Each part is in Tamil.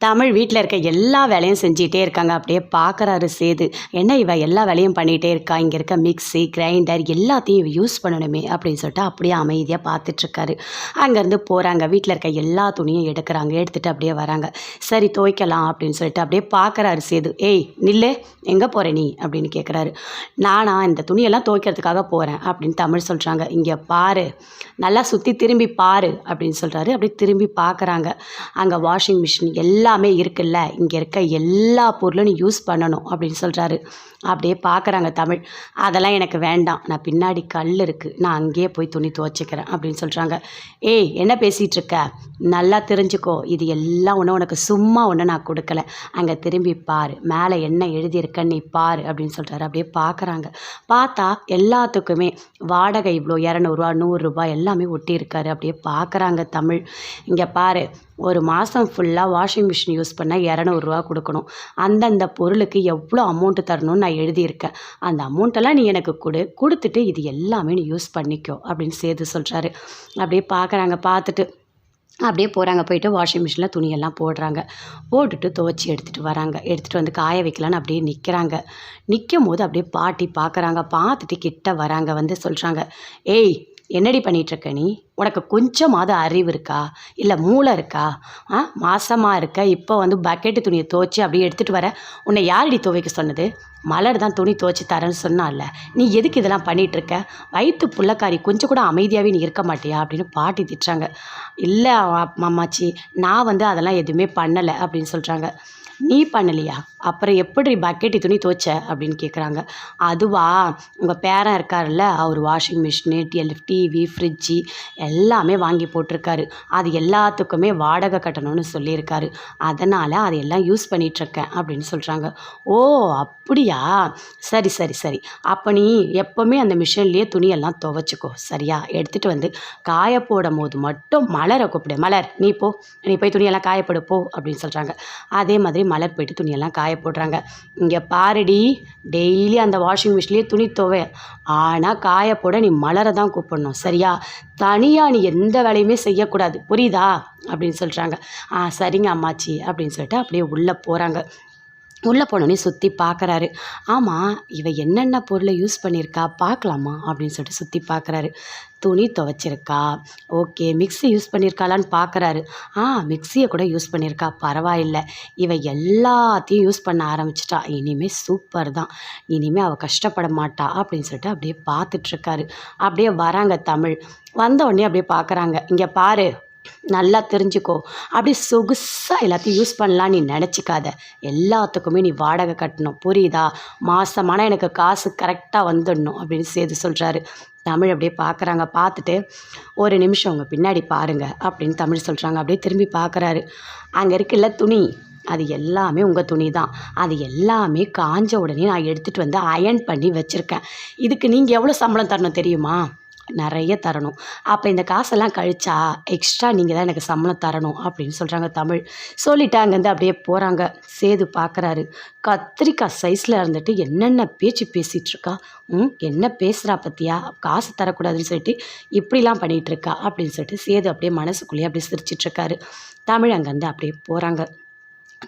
தமிழ் வீட்டில் இருக்க எல்லா வேலையும் செஞ்சிகிட்டே இருக்காங்க. அப்படியே பார்க்குறாரு சேது. என்ன இவ எல்லா வேலையும் பண்ணிகிட்டே இருக்கா? இங்கே இருக்க மிக்ஸி கிரைண்டர் எல்லாத்தையும் யூஸ் பண்ணணுமே அப்படின்னு சொல்லிட்டு அப்படியே அமைதியாக பார்த்துட்ருக்காரு அங்கேருந்து போகிறாங்க வீட்டில் இருக்க எல்லா துணியும் எடுக்கிறாங்க. எடுத்துகிட்டு அப்படியே வராங்க. சரி துவைக்கலாம் அப்படின்னு சொல்லிட்டு அப்படியே பார்க்குறாரு சேது. ஏய் நில்லு. எங்கே போகிற நீ? அப்படின்னு கேட்குறாரு நானா இந்த துணியெல்லாம் துவைக்கிறதுக்காக போகிறேன் அப்படின்னு தமிழ் சொல்கிறாங்க இங்கே பாரு. நல்லா சுற்றி திரும்பி பாரு அப்படின்னு சொல்கிறாரு அப்படியே திரும்பி பார்க்குறாங்க அங்கே வாஷிங் மிஷின் எல்லாமே இருக்குல்ல. இங்கே இருக்க எல்லா பொருளும் நீ யூஸ் பண்ணணும் அப்படின்னு சொல்கிறாரு அப்படியே பார்க்குறாங்க தமிழ். அதெல்லாம் எனக்கு வேண்டாம். நான் பின்னாடி கல் இருக்குது நான் அங்கேயே போய் துணி துவைச்சிக்கிறேன் அப்படின்னு சொல்கிறாங்க ஏய் என்ன பேசிகிட்டு இருக்க? நல்லா தெரிஞ்சுக்கோ. இது எல்லாம் ஒன்று உனக்கு சும்மா ஒன்று நான் கொடுக்கல. அங்கே திரும்பி பாரு. மேலே என்ன எழுதியிருக்கன்னு நீ பாரு அப்படின்னு சொல்கிறாரு அப்படியே பார்க்குறாங்க பார்த்தா எல்லாத்துக்குமே வாடகை இவ்வளோ இரநூறுவா நூறுரூபா எல்லாமே ஒட்டியிருக்காரு. அப்படியே பார்க்குறாங்க தமிழ். இங்கே பாரு. ஒரு மாதம் ஃபுல்லாக வாஷிங் மிஷின் யூஸ் பண்ணால் இரநூறுவா கொடுக்கணும். அந்தந்த பொருளுக்கு எவ்வளோ அமௌண்ட்டு தரணும்னு நான் எழுதியிருக்கேன். அந்த அமௌண்ட்டெல்லாம் நீ எனக்கு கொடு. கொடுத்துட்டு இது எல்லாமே நீ யூஸ் பண்ணிக்கோ அப்படின்னு சேர்த்து சொல்கிறாரு அப்படியே பார்க்குறாங்க பார்த்துட்டு அப்படியே போகிறாங்க போயிட்டு வாஷிங் மிஷினில் துணியெல்லாம் போடுறாங்க. போட்டுட்டு துவைச்சி எடுத்துகிட்டு வராங்க. எடுத்துகிட்டு வந்து காய வைக்கலான்னு அப்படியே நிற்கிறாங்க நிற்கும் போது அப்படியே பாட்டி பார்க்குறாங்க பார்த்துட்டு கிட்ட வராங்க. வந்து சொல்கிறாங்க ஏய் என்னடி பண்ணிகிட்ருக்க நீ? உனக்கு கொஞ்சமாவது அறிவு இருக்கா? இல்லை மூளை இருக்கா? ஆ மாசமாக இருக்க இப்போ வந்து பக்கெட்டு துணியை துவைச்சி அப்படியே எடுத்துகிட்டு வர. உன்னை யாரடி துவைக்க சொன்னது? மலர் தான் துணி துவைச்சி தரேன்னு சொன்னால. நீ எதுக்கு இதெல்லாம் பண்ணிகிட்டு இருக்க வயிற்று புள்ளக்காரி கொஞ்சம் கூட அமைதியாகவே நீ இருக்க மாட்டியா? அப்படின்னு பாட்டி திட்டுறாங்க. இல்லை மாமாச்சி நான் வந்து அதெல்லாம் எதுவுமே பண்ணலை அப்படின்னு சொல்கிறாங்க நீ பண்ணலையா? அப்புறம் எப்படி பக்கெட்டு துணி துவைச்ச? அப்படின்னு கேட்குறாங்க அதுவா? உங்கள் பேரன் இருக்கார்ல அவர் வாஷிங் மிஷினு டிஎல் டிவி ஃப்ரிட்ஜி எல்லாமே வாங்கி போட்டிருக்காரு. அது எல்லாத்துக்குமே வாடகை கட்டணும்னு சொல்லியிருக்காரு. அதனால் அதையெல்லாம் யூஸ் பண்ணிகிட்ருக்கேன் அப்படின்னு சொல்கிறாங்க ஓ அப்படியா? சரி சரி சரி. அப்போ நீ எப்போவுமே அந்த மிஷின்லேயே துணியெல்லாம் துவைச்சிக்கோ. சரியா? எடுத்துகிட்டு வந்து காய போடும் போது மட்டும் மலரை கூப்பிடு. மலர் நீ போ. நீ போய் துணியெல்லாம் காயப்படு போ அப்படின்னு சொல்கிறாங்க அதே மாதிரி மலர் போயிட்டு துணியெல்லாம் காய போடுறாங்க. இங்கே பாருடி டெய்லி அந்த வாஷிங் மிஷின்லேயே துணி துவை ஆனால் காய போட நீ மலரை தான் கூப்பிடணும் சரியா? தனியாக நீ எந்த வேலையுமே செய்யக்கூடாது புரியுதா? அப்படின்னு சொல்கிறாங்க ஆ சரிங்க அம்மாச்சி அப்படின்னு சொல்லிட்டு அப்படியே உள்ளே போகிறாங்க உள்ளே போனோடனே சுற்றி பார்க்குறாரு ஆமாம் இவ என்னென்ன பொருளை யூஸ் பண்ணியிருக்கா பார்க்கலாமா? அப்படின்னு சொல்லிட்டு சுற்றி பார்க்குறாரு துணி துவைச்சிருக்கா ஓகே மிக்ஸி யூஸ் பண்ணியிருக்காளான்னு பார்க்குறாரு ஆ மிக்ஸியை கூட யூஸ் பண்ணியிருக்கா பரவாயில்ல. இவ எல்லாத்தையும் யூஸ் பண்ண ஆரம்பிச்சிட்டா. இனிமேல் சூப்பர் தான். இனிமேல் அவள் கஷ்டப்பட மாட்டா அப்படின்னு சொல்லிட்டு அப்படியே பார்த்துட்ருக்காரு அப்படியே வராங்க தமிழ். வந்த உடனே அப்படியே பார்க்குறாங்க இங்கே பாரு நல்லா தெரிஞ்சுக்கோ. அப்படியே சொகுசாக எல்லாத்தையும் யூஸ் பண்ணலாம். நீ நினச்சிக்காத. எல்லாத்துக்குமே நீ வாடகை கட்டணும். புரியுதா? மாதமான எனக்கு காசு கரெக்டாக வந்துடணும் அப்படின்னு சேது சொல்கிறாரு தமிழ் அப்படியே பார்க்குறாங்க பார்த்துட்டு ஒரு நிமிஷம் உங்கள் பின்னாடி பாருங்க அப்படின்னு தமிழ் சொல்கிறாங்க அப்படியே திரும்பி பார்க்குறாரு அங்கே இருக்குல்ல துணி? அது எல்லாமே உங்கள் துணி தான். அது எல்லாமே காஞ்ச உடனே நான் எடுத்துகிட்டு வந்து அயன் பண்ணி வச்சுருக்கேன். இதுக்கு நீங்கள் எவ்வளோ சம்பளம் தரணும் தெரியுமா? நிறைய தரணும். அப்போ இந்த காசெல்லாம் கழிச்சா எக்ஸ்ட்ரா நீங்கள் தான் எனக்கு சம்பளம் தரணும் அப்படின்னு சொல்கிறாங்க தமிழ். சொல்லிவிட்டு அங்கேருந்து அப்படியே போகிறாங்க சேது பார்க்குறாரு கத்திரிக்காய் சைஸில் இருந்துட்டு என்னென்ன பேச்சு பேசிகிட்ருக்கா ம் என்ன பேசுகிறா பற்றியா காசு தரக்கூடாதுன்னு சொல்லிட்டு இப்படிலாம் பண்ணிகிட்டு இருக்கா? அப்படின்னு சொல்லிட்டு சேது அப்படியே மனசுக்குள்ளேயே அப்படியே சிரிச்சிட்ருக்காரு தமிழ் அங்கேருந்து அப்படியே போகிறாங்க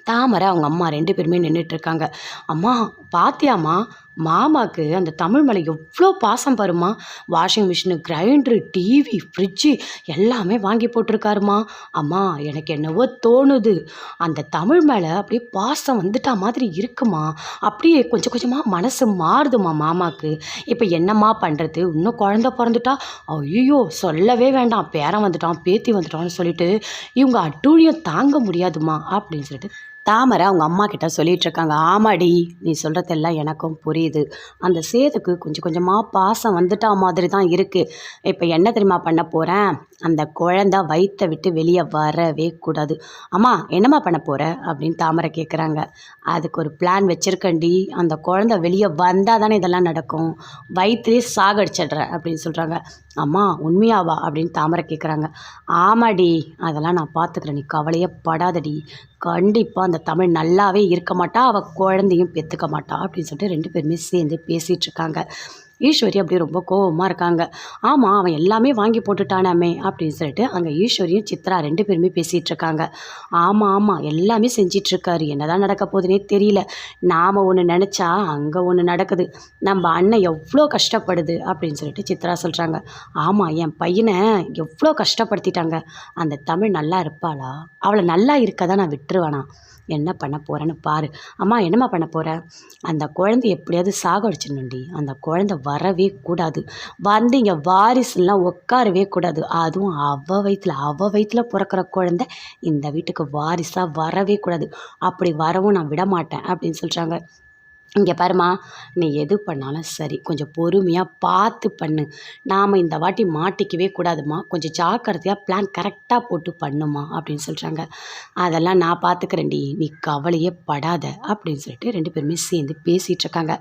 தாமரை அவங்க அம்மா ரெண்டு பேருமே நின்றுட்டு இருக்காங்க. அம்மா பாத்தியாம்மா? மாமாவுக்கு அந்த தமிழ் மேலே எவ்வளோ பாசம் பாருமா washing machine grinder TV fridge எல்லாமே வாங்கி போட்டிருக்காருமா அம்மா எனக்கு என்னவோ தோணுது. அந்த தமிழ் மேலே அப்படியே பாசம் வந்துட்டா மாதிரி இருக்குமா அப்படியே கொஞ்சம் கொஞ்சமாக மனசு மாறுதுமா மாமாவுக்கு இப்போ என்னம்மா பண்ணுறது இன்னும் குழந்த பிறந்துட்டா? ஐயோ சொல்லவே வேண்டாம். பேரன் வந்துட்டான் பேத்தி வந்துட்டான்னு சொல்லிட்டு இவங்க அட்டூழியம் தாங்க முடியாதுமா அப்படின்னு சொல்லிட்டு தாமரை அவங்க அம்மா கிட்ட சொல்லிட்டு இருக்காங்க ஆமாடி நீ சொல்கிறதெல்லாம் எனக்கும் புரியுது. அந்த சேதுக்கு கொஞ்சம் கொஞ்சமாக பாசம் வந்துட்டா மாதிரி தான் இருக்குது இப்போ என்ன தெரியுமா பண்ண போகிறேன் அந்த குழந்த வயிற்றை விட்டு வெளியே வரவே கூடாது. அம்மா என்னம்மா பண்ண போகிற அப்படின்னு தாமரை கேட்குறாங்க அதுக்கு ஒரு பிளான் வச்சுருக்கேன்டி. அந்த குழந்த வெளியே வந்தால் தானே இதெல்லாம் நடக்கும். வயிற்றுலேயே சாகடிச்சிடுறேன் அப்படின்னு சொல்கிறாங்க அம்மா உண்மையாவா? அப்படின்னு தாமரை கேட்குறாங்க ஆமாடி அதெல்லாம் நான் பார்த்துக்கிறேன் நீ கவலையே படாதடி. கண்டிப்பாக அந்த தமிழ் நல்லாவே இருக்க மாட்டா அவள் குழந்தையும் பெற்றுக்க மாட்டா அப்படின்னு சொல்லிட்டு ரெண்டு பேருமே சேர்ந்து பேசிகிட்ருக்காங்க ஈஸ்வரி அப்படியே ரொம்ப கோவமாக இருக்காங்க. ஆமாம் அவன் எல்லாமே வாங்கி போட்டுட்டானாமே அப்படின்னு சொல்லிட்டு அங்கே ஈஸ்வரியும் சித்ரா ரெண்டு பேருமே பேசிகிட்டு இருக்காங்க. ஆமாம் ஆமாம் எல்லாமே செஞ்சிட்ருக்காரு என்னதான் நடக்க போகுதுன்னே தெரியல. நாம் ஒன்று நினச்சா அங்கே ஒன்று நடக்குது. நம்ம அண்ணன் எவ்வளோ கஷ்டப்படுது அப்படின்னு சொல்லிட்டு சித்ரா சொல்கிறாங்க ஆமாம் என் பையனை எவ்வளோ கஷ்டப்படுத்திட்டாங்க. அந்த தமிழ் நல்லா இருப்பாளா? அவளை நல்லா இருக்க தான் நான் விட்டுருவேனா? என்ன பண்ண போகிறேன்னு பாரு. அம்மா என்னம்மா பண்ண போகிற அந்த குழந்தை எப்படியாவது சாகடிச்சிடணுண்டி அந்த குழந்தை வரவே கூடாது. வந்து இங்கே வாரிசுலாம் உட்காரவே கூடாது. அதுவும் அவ வயிற்றுல அவ வயிற்றுல பிறக்கிற குழந்தை இந்த வீட்டுக்கு வாரிசாக வரவே கூடாது. அப்படி வரவும் நான் விட மாட்டேன் அப்படின்னு சொல்கிறாங்க இங்கே பாரும்மா நீ எது பண்ணாலும் சரி கொஞ்சம் பொறுமையாக பார்த்து பண்ணு. நாம் இந்த வாட்டி மாட்டிக்கவே கூடாதும்மா. கொஞ்சம் ஜாக்கிரதையாக பிளான் கரெக்டாக போட்டு பண்ணுமா அப்படின்னு சொல்கிறாங்க அதெல்லாம் நான் பார்த்துக்கிறேன்டி நீ கவலையே படாத அப்படின்னு சொல்லிட்டு ரெண்டு பேருமே சேர்ந்து பேசிகிட்டு இருக்காங்க.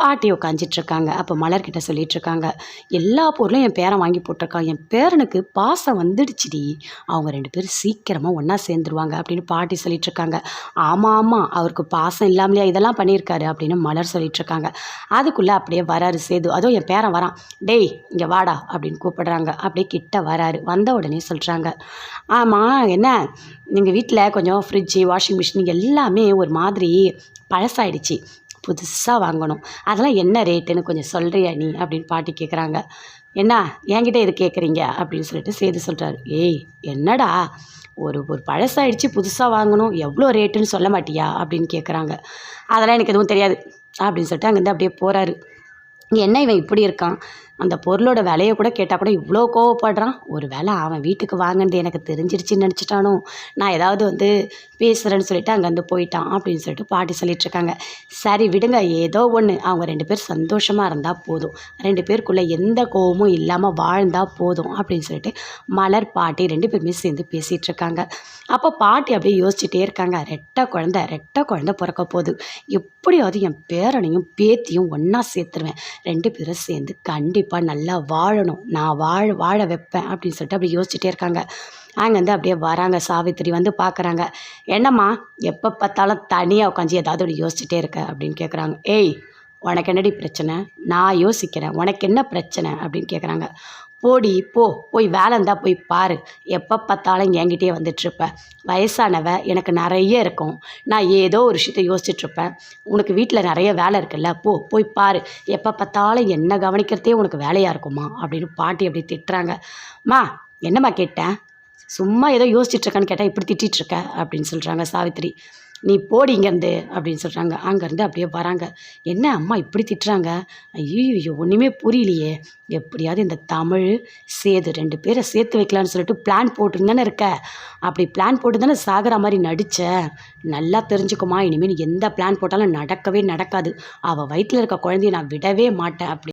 பாட்டி உட்காந்துட்ருக்காங்க அப்போ மலர்கிட்ட சொல்லிட்டு இருக்காங்க எல்லா பொருளும் என் பேரன் வாங்கி போட்டிருக்கான். என் பேரனுக்கு பாசம் வந்துடுச்சுடி. அவங்க ரெண்டு பேரும் சீக்கிரமாக ஒன்றா சேர்ந்துருவாங்க அப்படின்னு பாட்டி சொல்லிட்டு இருக்காங்க ஆமாம் ஆமாம் அவருக்கு பாசம் இல்லாமலையா இதெல்லாம் பண்ணியிருக்காரு அப்படின்னு மலர் சொல்லிட்டு இருக்காங்க அதுக்குள்ளே அப்படியே வராரு சேது. அதுவும் என் பேரன் வரான். டேய் இங்கே வாடா அப்படின்னு கூப்பிடுறாங்க. அப்படியே கிட்ட வராரு. வந்த உடனே சொல்கிறாங்க ஆமாம் என்ன? நீங்கள் வீட்டில் கொஞ்சம் ஃப்ரிட்ஜு வாஷிங் மிஷின் எல்லாமே ஒரு மாதிரி பழசாயிடுச்சு. புதுசாக வாங்கணும். அதெல்லாம் என்ன ரேட்டுன்னு கொஞ்சம் சொல்கிறியா நீ? அப்படின்னு பாட்டி கேட்குறாங்க என்ன? என்கிட்ட இது கேட்குறீங்க அப்படின்னு சொல்லிட்டு சேது சொல்கிறாரு ஏய் என்னடா? ஒரு ஒரு பழசாயிடுச்சு புதுசாக வாங்கணும். எவ்வளோ ரேட்டுன்னு சொல்ல மாட்டியா? அப்படின்னு கேட்குறாங்க அதெல்லாம் எனக்கு எதுவும் தெரியாது. அப்படின்னு சொல்லிட்டு அங்கேருந்து அப்படியே போகிறாரு என்ன இவன் இப்படி இருக்கான்? அந்த பொருளோட விலையை கூட கேட்டால் கூட இவ்வளோ கோவப்படுறான். ஒரு வேளை அவன் வீட்டுக்கு வாங்கினது எனக்கு தெரிஞ்சிருச்சுன்னு நினச்சிட்டானோ? நான் ஏதாவது வந்து பேசுகிறேன்னு சொல்லிட்டு அங்கேருந்து போயிட்டான் அப்படின்னு சொல்லிட்டு பாட்டி சொல்லிட்டு இருக்காங்க. சரி விடுங்க ஏதோ ஒன்று அவங்க ரெண்டு பேர் சந்தோஷமாக இருந்தால் போதும். ரெண்டு பேருக்குள்ளே எந்த கோவமும் இல்லாமல் வாழ்ந்தால் போதும் அப்படின்னு சொல்லிட்டு மலர் பாட்டி ரெண்டு பேருமே சேர்ந்து பேசிகிட்டு இருக்காங்க. அப்போ பாட்டி அப்படியே யோசிச்சுட்டே இருக்காங்க. ரெட்டை குழந்த ரெட்டை குழந்த பிறக்க போகுது. எப்படியாவது என் பேரனையும் பேத்தியும் ஒன்றா சேர்த்துருவேன். ரெண்டு பேரும் சேர்ந்து கண்டிப்பாக நல்லா வாழணும். நான் வாழ வாழ வைப்பேன் அப்படின்னு சொல்லிட்டு அப்படி யோசிச்சுட்டே இருக்காங்க. அங்கேருந்து அப்படியே வராங்க. சாவித்திரி வந்து பார்க்குறாங்க என்னம்மா எப்போ பார்த்தாலும் தனியாக உட்காந்து ஏதாவது ஒன்று யோசிச்சுட்டே இருக்க அப்படின்னு கேட்குறாங்க ஏய் உனக்கு என்னடி பிரச்சனை? நான் யோசிக்கிறேன். உனக்கு என்ன பிரச்சனை? அப்படின்னு கேட்குறாங்க போடி போ. போய் வேலை இருந்தால் போய் பாரு. எப்போ பார்த்தாலும் என்கிட்டயே வந்துட்டுருப்பேன் வயசானவ எனக்கு நிறைய இருக்கும். நான் ஏதோ ஒரு விஷயத்த யோசிச்சுட்ருப்பேன் உனக்கு வீட்டில் நிறைய வேலை இருக்குல்ல போ. போய் பாரு. எப்போ பார்த்தாலும் என்ன கவனிக்கிறதே உனக்கு வேலையாக இருக்குமா? அப்படின்னு பாட்டி அப்படி திட்டுறாங்க. மா என்னம்மா கேட்டேன்? சும்மா ஏதோ யோசிச்சுட்ருக்கேன்னு கேட்டால் இப்படி திட்டிகிட்ருக்க அப்படின்னு சொல்கிறாங்க சாவித்திரி. நீ போடி இங்கேருந்து அப்படின்னு சொல்கிறாங்க அங்கேருந்து அப்படியே வராங்க. என்ன அம்மா இப்படி திட்டுறாங்க? ஐயோ ஒன்றுமே புரியலையே. எப்படியாவது இந்த தமிழ் சேது ரெண்டு பேரை சேர்த்து வைக்கலான்னு சொல்லிட்டு பிளான் போட்டுருந்தானே தானே இருக்க. அப்படி பிளான் போட்டு தானே சாகிற மாதிரி நடித்த நல்லா தெரிஞ்சுக்குமா இனிமேல் எந்த பிளான் போட்டாலும் நடக்கவே நடக்காது. அவள் வயிற்றில் இருக்க குழந்தைய நான் விடவே மாட்டேன் அப்படி